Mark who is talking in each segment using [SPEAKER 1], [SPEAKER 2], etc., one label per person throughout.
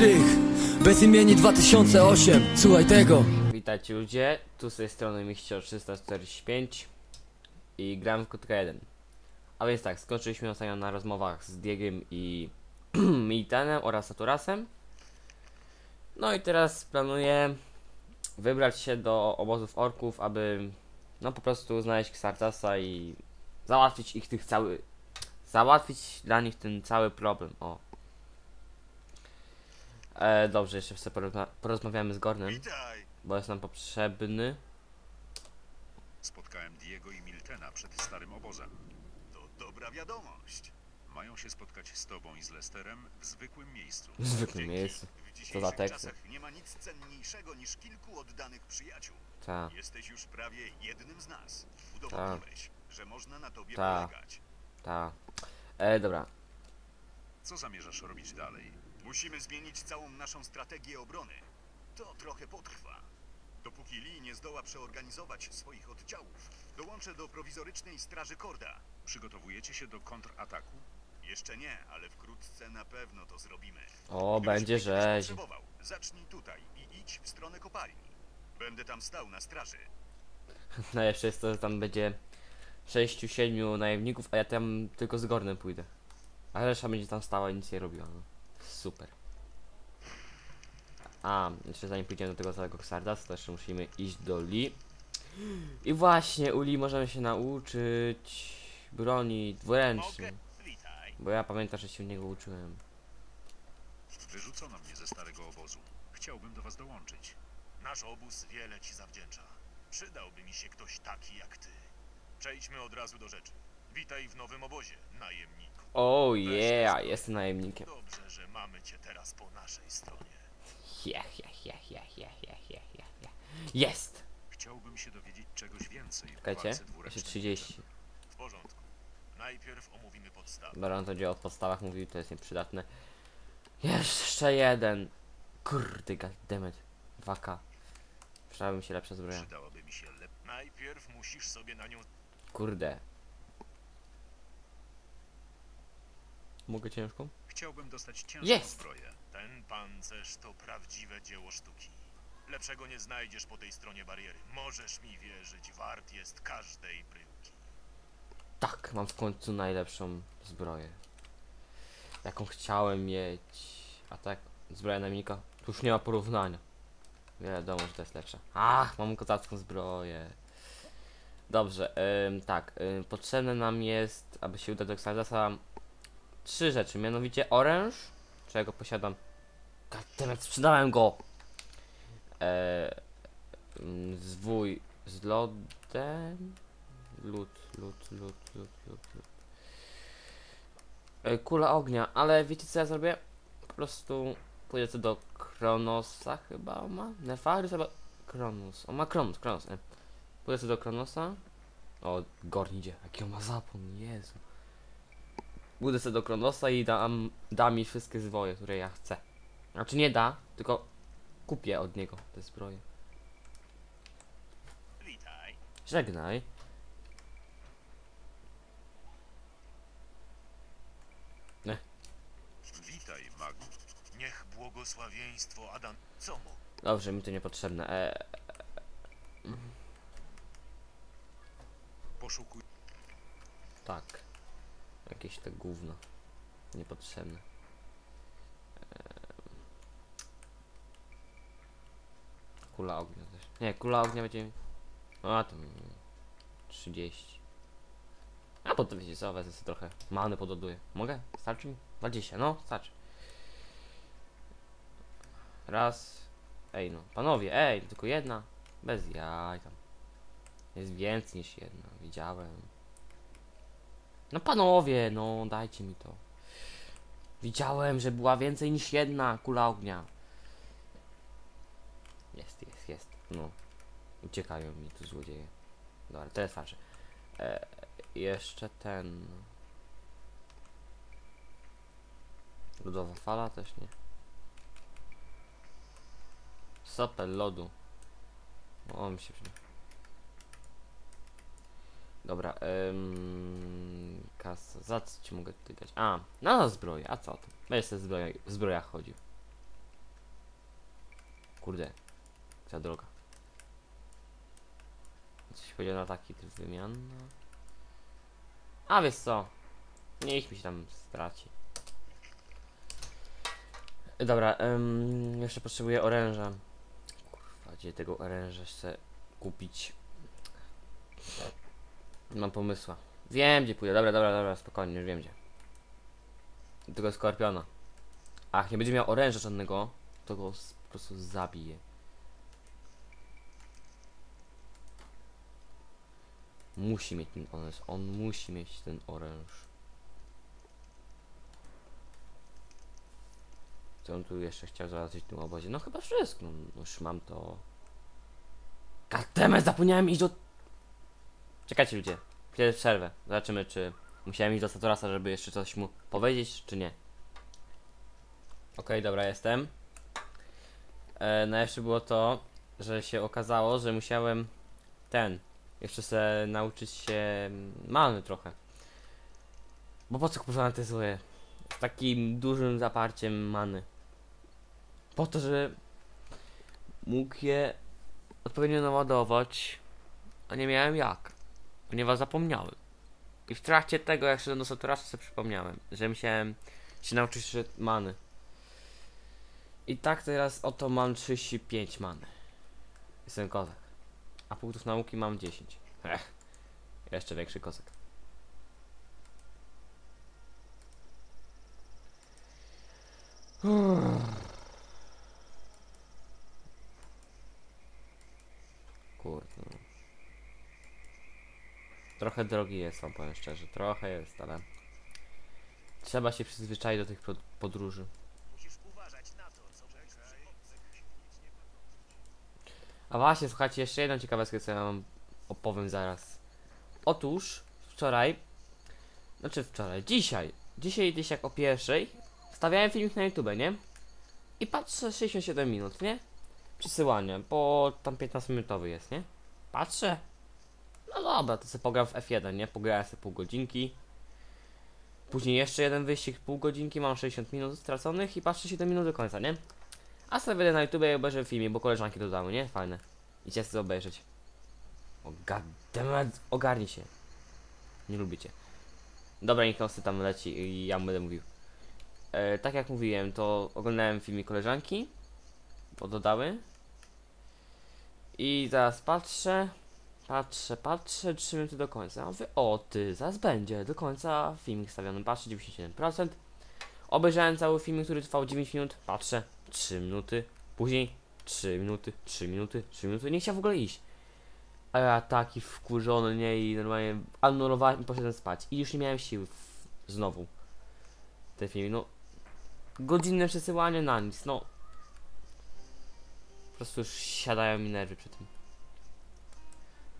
[SPEAKER 1] strych Bezimieni 2008 Słuchaj tego
[SPEAKER 2] Witajcie ludzie, tu z tej strony Michcio 345 i gram w Kutka 1. A więc tak, skończyliśmy ostatnio na rozmowach z Diegiem i Militanem oraz Saturasem. No i teraz planuję wybrać się do obozów orków, aby no po prostu znaleźć Xartasa i załatwić ich tych cały... Załatwić dla nich ten cały problem, o. E, dobrze, jeszcze sobie porozma porozmawiamy z Gornem
[SPEAKER 3] Witaj!
[SPEAKER 2] bo jest nam potrzebny.
[SPEAKER 3] Spotkałem Diego i Miltena przed starym obozem. To dobra wiadomość. Mają się spotkać z tobą i z Lesterem w zwykłym miejscu.
[SPEAKER 2] W zwykłym
[SPEAKER 3] Dzięki.
[SPEAKER 2] miejscu.
[SPEAKER 3] W
[SPEAKER 2] za
[SPEAKER 3] dzisiejszych
[SPEAKER 2] teksty?
[SPEAKER 3] czasach nie ma nic cenniejszego niż kilku oddanych przyjaciół.
[SPEAKER 2] Ta,
[SPEAKER 3] Jesteś już prawie jednym z nas. Udowodniłeś, że można na tobie
[SPEAKER 2] Tak.
[SPEAKER 3] polegać.
[SPEAKER 2] ta. E, dobra.
[SPEAKER 3] Co zamierzasz robić dalej? Musimy zmienić całą naszą strategię obrony. To trochę potrwa. Dopóki Lee nie zdoła przeorganizować swoich oddziałów, dołączę do prowizorycznej straży Korda. Przygotowujecie się do kontrataku? Jeszcze nie, ale wkrótce na pewno to zrobimy.
[SPEAKER 2] O,
[SPEAKER 3] Gdybyś
[SPEAKER 2] będzie rzeź.
[SPEAKER 3] potrzebował, zacznij tutaj i idź w stronę kopalni. Będę tam stał na straży.
[SPEAKER 2] Najlepsze jest to, że tam będzie 6-7 najemników, a ja tam tylko z Gornem pójdę. A reszta będzie tam stała i nic nie robiła. No. Super. A, jeszcze zanim pójdziemy do tego całego Xardas, to jeszcze musimy iść do Li. I właśnie u Li możemy się nauczyć broni dwuręcznej. Bo ja pamiętam, że się u niego uczyłem.
[SPEAKER 3] Wyrzucono mnie ze starego obozu. Chciałbym do was dołączyć.
[SPEAKER 4] Nasz obóz wiele ci zawdzięcza. Przydałby mi się ktoś taki jak ty. Przejdźmy od razu do rzeczy. Witaj w nowym obozie, najemniku.
[SPEAKER 2] Oh yeah, jestem najemnikiem.
[SPEAKER 4] Dobrze, że mamy cię teraz po naszej stronie.
[SPEAKER 2] Yeah, yeah, yeah, yeah, yeah, yeah, yeah, yeah. Jest!
[SPEAKER 3] Chciałbym się dowiedzieć czegoś więcej.
[SPEAKER 2] Czekajcie, jeszcze 30.
[SPEAKER 4] W porządku. Najpierw omówimy podstawy.
[SPEAKER 2] Dobra, no to gdzie o podstawach mówił, to jest nieprzydatne. Jeszcze jeden! Kurde, goddammit. Waka. Przydałaby mi się lepsza zbroja.
[SPEAKER 3] Przydałaby mi się.
[SPEAKER 4] Najpierw musisz sobie na nią...
[SPEAKER 2] Kurde, Mogę ciężką?
[SPEAKER 3] Chciałbym dostać ciężką
[SPEAKER 2] Jest!
[SPEAKER 3] zbroję.
[SPEAKER 4] Ten pancerz to prawdziwe dzieło sztuki. Lepszego nie znajdziesz po tej stronie bariery. Możesz mi wierzyć, wart jest każdej bryłki.
[SPEAKER 2] Tak, mam w końcu najlepszą zbroję. Jaką chciałem mieć. A tak, zbroja najemnika. Tu już nie ma porównania. Wiadomo, że to jest lepsza. Ach, mam kozacką zbroję. Dobrze, ym, tak. Ym, potrzebne nam jest, aby się udać do Xardasa, trzy rzeczy. Mianowicie oręż, czego posiadam. Goddammit, sprzedałem go! E, ym, zwój z lodem. Lód, lód, lód, lód, lód, lód. E, Kula ognia, ale wiecie co ja zrobię? Po prostu pójdę do Kronosa chyba on ma? Nefarys albo Kronos. On ma Kronos, Kronos. Pójdę do Kronosa. O, Gorn idzie. Jaki on ma zapon, Jezu. Pójdę co do Kronosa i dam, da mi wszystkie zwoje, które ja chcę. Znaczy nie da, tylko kupię od niego te zbroje.
[SPEAKER 4] Witaj.
[SPEAKER 2] Żegnaj.
[SPEAKER 3] Witaj, magu.
[SPEAKER 4] Niech błogosławieństwo Adam... Co mu?
[SPEAKER 2] Dobrze, mi to niepotrzebne. E,
[SPEAKER 3] Poszukuj...
[SPEAKER 2] tak. Jakieś te gówno. Niepotrzebne. Em. Kula ognia też. Nie, kula ognia będzie... A, to... 30. A potem wiecie co, wezmę sobie trochę many pododuję. Mogę? Starczy mi? 20, no, starczy. Raz. Ej no, panowie, ej, tylko jedna. Bez jaj tam. Jest więcej niż jedna, widziałem. No panowie, no dajcie mi to. Widziałem, że była więcej niż jedna kula ognia. Jest, jest, jest. No. Uciekają mi tu złodzieje. Dobra, to jest. E, jeszcze ten. Lodowa fala też nie. Sopel lodu. O, mi się przyda. Dobra, ym, kasa. Za co ci mogę tykać? A, na zbroję, a co to? Będę sobie zbroja, w zbrojach chodził. Kurde. Ta droga. Coś powiedział na taki tryb wymian. no. A wiesz co? Niech mi się tam straci. Dobra, em, jeszcze potrzebuję oręża. Kurwa, gdzie tego oręża chcę kupić? Mam pomysła. Wiem gdzie pójdę, dobra, dobra, dobra, spokojnie, już wiem gdzie. Tego skorpiona. Ach, nie będzie miał oręża żadnego, to go po prostu zabije. Musi mieć ten oręż, on musi mieć ten oręż. Co on tu jeszcze chciał załatwić w tym obozie? No chyba wszystko, no, już mam to. Goddammit, zapomniałem iść do... Czekajcie ludzie, chwilę przerwę. Zobaczymy czy musiałem iść do Satorasa, żeby jeszcze coś mu powiedzieć, czy nie. Okej, dobra, jestem. E, najlepsze było to, że się okazało, że musiałem ten, jeszcze se nauczyć się many trochę. Bo po co kupowałem te złe? Z takim dużym zaparciem many. Po to, że mógł je odpowiednio naładować, a nie miałem jak, ponieważ zapomniałem. I w trakcie tego, jak szedłem do Saturasa, sobie przypomniałem, że musiałem się nauczyć jeszcze many. I tak teraz oto mam 35 many. Jestem kozak. A punktów nauki mam 10. Ech. Jeszcze większy kozak. Kurde. no. Trochę drogi jest, wam powiem szczerze. Trochę jest, ale... Trzeba się przyzwyczaić do tych pod- podróży. A właśnie, słuchajcie, jeszcze jedną ciekawostkę, co ja wam opowiem zaraz. Otóż, wczoraj, znaczy wczoraj, dzisiaj, dzisiaj gdzieś jak o pierwszej, stawiałem filmik na YouTube, nie? I patrzę 67 minut, nie? Przesyłanie, bo tam 15 minutowy jest, nie? Patrzę. No dobra, to sobie pogram w F1, nie? Pograłem sobie pół godzinki. Później jeszcze jeden wyścig, pół godzinki, mam 60 minut straconych i patrzę 7 minut do końca, nie? A sobie na YouTube i obejrzę filmie, bo koleżanki dodały, nie? Fajne. Idźcie sobie obejrzeć. O goddammit, ogarnij się. Nie lubicie. Dobra, niech nosy tam leci i ja mu będę mówił. E, tak jak mówiłem, to oglądałem filmie koleżanki, bo dodały. I zaraz patrzę, patrzę, patrzę, 3 minuty do końca. Mówię, o ty, zaraz będzie, do końca filmik stawiony, patrzę, 97%. Obejrzałem cały film, który trwał 9 minut, patrzę, 3 minuty, później 3 minuty, 3 minuty, 3 minuty, nie chciał w ogóle iść. A ja taki wkurzony, nie, i normalnie anulowałem i poszedłem spać. I już nie miałem sił znowu. Te filmy, no. Godzinne przesyłanie na nic, no. Po prostu już siadają mi nerwy przy tym.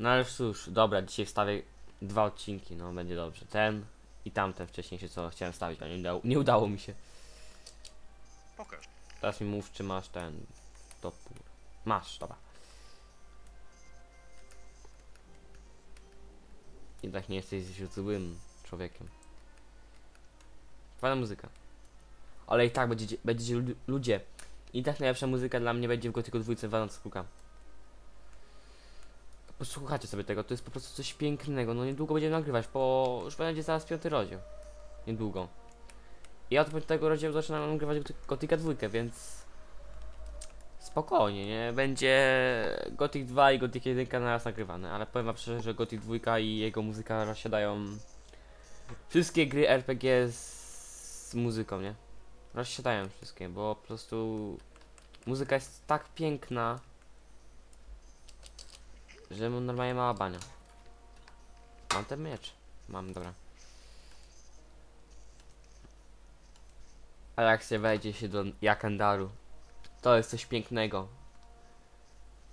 [SPEAKER 2] No ale cóż, dobra, dzisiaj wstawię dwa odcinki, no będzie dobrze. Ten i tamten wcześniejszy, co chciałem stawić, ale nie udało, nie udało mi się.
[SPEAKER 3] Pokaż.
[SPEAKER 2] Teraz mi mów, czy masz ten topór. Masz, dobra. Jednak nie jesteś złym człowiekiem. Fajna muzyka. Ale i tak będziecie, będziecie lu- ludzie. I tak najlepsza muzyka dla mnie będzie w Gotyku dwójce Walnut Kruka. Posłuchajcie sobie tego, to jest po prostu coś pięknego. No niedługo będziemy nagrywać, bo już będzie zaraz piąty rozdział. Niedługo. I od piątego rozdziału zaczynam nagrywać Gotika dwójkę, więc spokojnie, nie? Będzie Gothic 2 i Gothic 1 naraz nagrywane, ale powiem wam szczerze, że Gothic 2 i jego muzyka rozsiadają wszystkie gry RPG z, z muzyką, nie? Rozsiadają wszystkie, bo po prostu muzyka jest tak piękna, że normalnie mała bania. Mam ten miecz. Mam, dobra. A jak się wejdzie się do Jakandaru, to jest coś pięknego.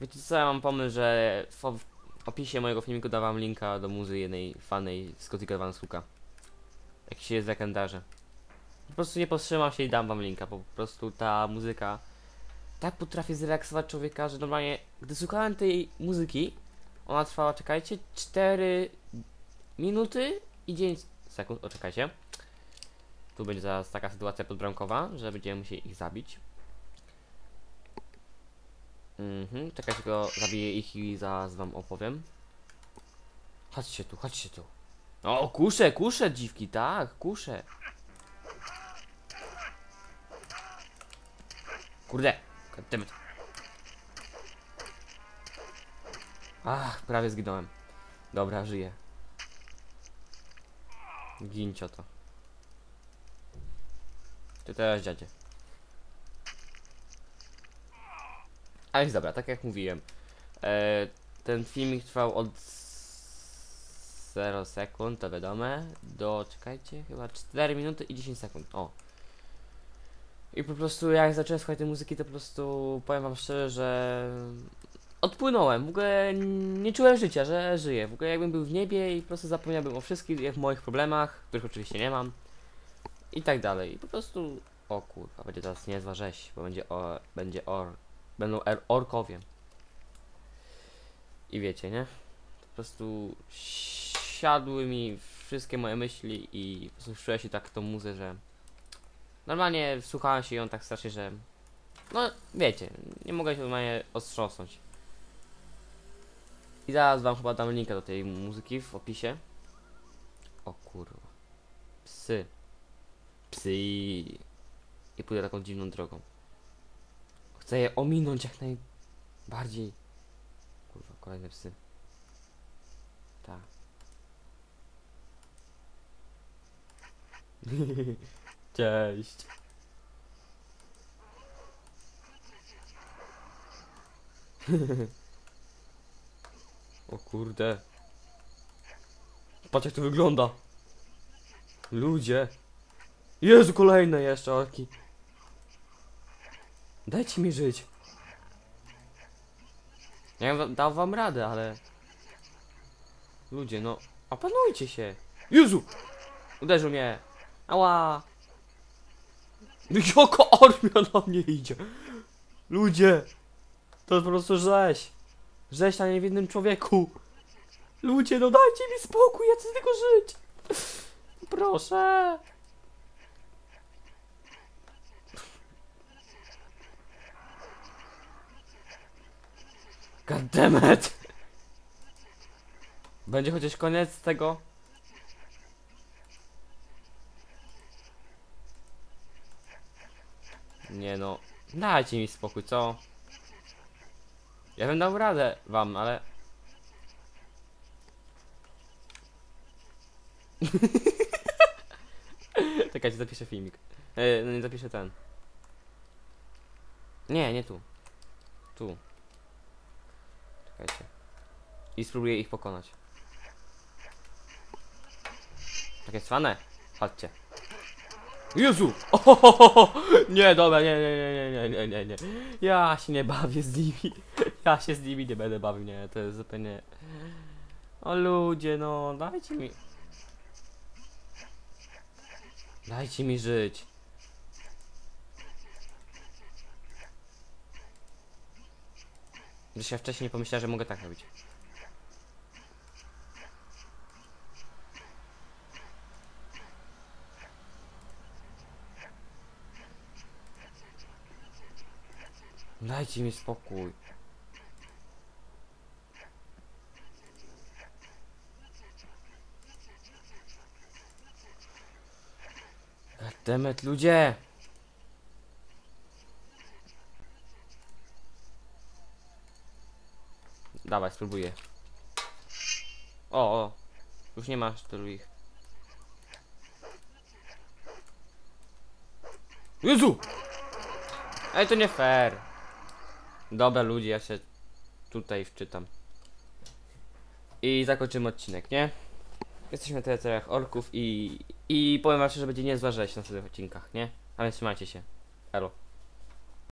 [SPEAKER 2] Wiecie co, ja mam pomysł, że w opisie mojego filmiku dawam linka do muzy jednej fanej z Gothica. Jak się jest w Jakandarze. Po prostu nie powstrzymam się i dam wam linka, po prostu ta muzyka tak potrafi zrelaksować człowieka, że normalnie, gdy słuchałem tej muzyki, ona trwała, czekajcie, 4 minuty i 9 sekund, o czekajcie. Tu będzie zaraz taka sytuacja podbramkowa, że będziemy musieli ich zabić. Mhm, czekajcie, tylko zabiję ich i zaraz wam opowiem. Chodźcie tu, chodźcie tu. O, kusze, kusze, dziwki, tak, kusze. Kurde, goddammit. Ach, prawie zginąłem. Dobra, żyję. Gincio to. Ty też, dziadzie. A więc dobra, tak jak mówiłem. E, ten filmik trwał od 0 sekund, to wiadome, do, czekajcie, chyba 4 minuty i 10 sekund, o. I po prostu jak zacząłem słuchać tej muzyki, to po prostu powiem wam szczerze, że odpłynąłem, w ogóle nie czułem życia, że żyję, w ogóle jakbym był w niebie i po prostu zapomniałbym o wszystkich moich problemach, których oczywiście nie mam i tak dalej. I po prostu, o kurwa, będzie teraz niezła rzeź, bo będzie o, będzie or, będą er, orkowie. I wiecie, nie? Po prostu siadły mi wszystkie moje myśli i po prostu czułem się tak tą muzę, że normalnie słuchałem się ją tak strasznie, że no wiecie, nie mogę się normalnie ostrząsnąć. I zaraz wam chyba dam linka do tej muzyki w opisie. O kurwa. Psy. Psy. I pójdę taką dziwną drogą. Chcę je ominąć jak najbardziej. Kurwa, kolejne psy. Tak. Cześć. o kurde. Patrz jak to wygląda. Ludzie. Jezu, kolejne jeszcze orki. Dajcie mi żyć. Ja dał wam radę, ale... Ludzie, no... Opanujcie się. Jezu! Uderzył mnie. Ała! Joko armia na mnie idzie. Ludzie! To jest po prostu rzeź. Rzeź na niewinnym człowieku. Ludzie, no dajcie mi spokój, ja chcę tylko żyć. Proszę. God damn it. Będzie chociaż koniec tego? Nie no, dajcie mi spokój, co? Ja bym dał radę wam, ale... Czekajcie, zapiszę filmik. E, no nie zapiszę ten. Nie, nie tu. Tu. Czekajcie. I spróbuję ich pokonać. Takie cwane. Chodźcie. Jezu! Ohohoho! Nie, dobra, nie, nie, nie, nie, nie, nie, nie. Ja się nie bawię z nimi. Ja się z nimi nie będę bawił, nie, to jest zupełnie... O ludzie, no, dajcie mi... Dajcie mi żyć. Że ja wcześniej nie pomyślałem, że mogę tak robić. Dajcie mi spokój. Goddammit, ludzie! Dawaj, spróbuję. O, o. Już nie masz tylu ich. Jezu! Ej, to nie fair. Dobra, ludzie, ja się tutaj wczytam. I zakończymy odcinek, nie? Jesteśmy na terytoriach orków i... I powiem wam że będzie niezła rzeź na tych odcinkach, nie? A więc trzymajcie się. Elo.